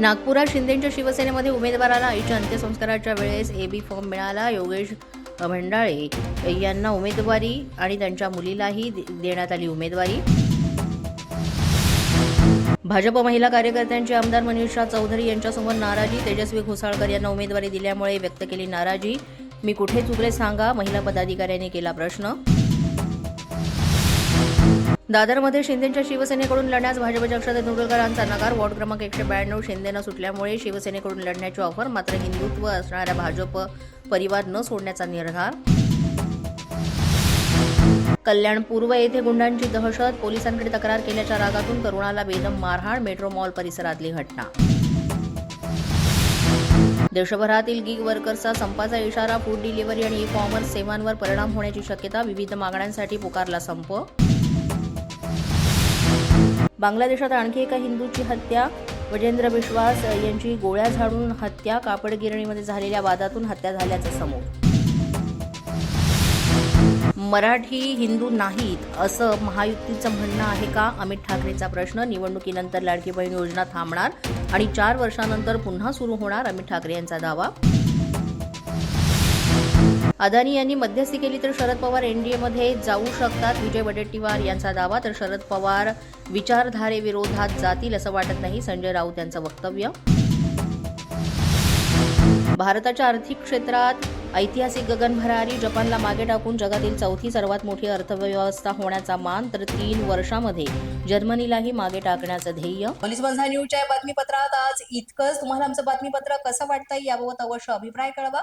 नागपुरात शिंदेच्या शिवसेनेमध्ये उमेदवाराला आईच्या अंत्यसंस्काराच्या वेळेस ए बी फॉर्म मिळाला. योगेश भंडाळे यांना उमेदवारी आणि त्यांच्या मुलीलाही दे- देण्यात आली उमेदवारी. भाजप महिला कार्यकर्त्यांचे आमदार मनीषा चौधरी यांच्यासमोर नाराजी. तेजस्वी घोसाळकर यांना उमेदवारी दिल्यामुळे व्यक्त केली नाराजी. मी कुठे चुकले सांगा महिला पदाधिकाऱ्यांनी केला प्रश्न. दादरमध्ये शिंदेच्या शिवसेनेकडून लढण्यास भाजपच्या अक्षता तेंडुलकरांचा नकार. वॉर्ड क्रमांक एकशे ब्याण्णव शिंदेनं सुटल्यामुळे शिवसेनेकडून लढण्याची ऑफर. मात्र हिंदुत्व असणाऱ्या भाजप परिवार न सोडण्याचा निर्धार. कल्याण पूर्व येथे गुंडांची दहशत. पोलिसांकडे तक्रार केल्याच्या रागातून तरुणाला बेदम मारहाण. मेट्रो मॉल परिसरातली घटना. देशभरातील गिग वर्कर्सचा संपाचा इशारा फूड डिलिव्हरी आणि ई कॉमर्स सेवांवर परिणाम होण्याची शक्यता. विविध मागण्यांसाठी पुकारला संप. बांगलादेशात आणखी एका हिंदूची हत्या. वजेंद्र विश्वास यांची गोळ्या झाडून हत्या. कापड गिरणीमध्ये झालेल्या वादातून हत्या झाल्याचं समोर. मराठी हिंदू नाहीत असं महायुतीचं म्हणणं आहे का? अमित ठाकरेंचा प्रश्न. निवडणुकीनंतर लाडकी बहीण योजना थांबणार आणि चार वर्षानंतर पुन्हा सुरू होणार अमित ठाकरे यांचा दावा. अदानी यांनी मध्यस्थी केली तर शरद पवार एनडीएमध्ये जाऊ शकतात. विजय वडेट्टीवार यांचा दावा तर शरद पवार विचारधारेविरोधात जातील असं वाटत नाही संजय राऊत यांचं वक्तव्य. भारताच्या आर्थिक क्षेत्रात ऐतिहासिक गगनभरारी जपानला मागे टाकून जगातील चौथी सर्वात मोठी अर्थव्यवस्था होण्याचा मान तर तीन वर्षामध्ये जर्मनीलाही मागे टाकण्याचं ध्येय. पोलीस बंधा न्यूजच्या बातमीपत्रात आज इतकंच. तुम्हाला आमचं बातमीपत्र कसं वाटतंय याबाबत अवश्य अभिप्राय कळवा.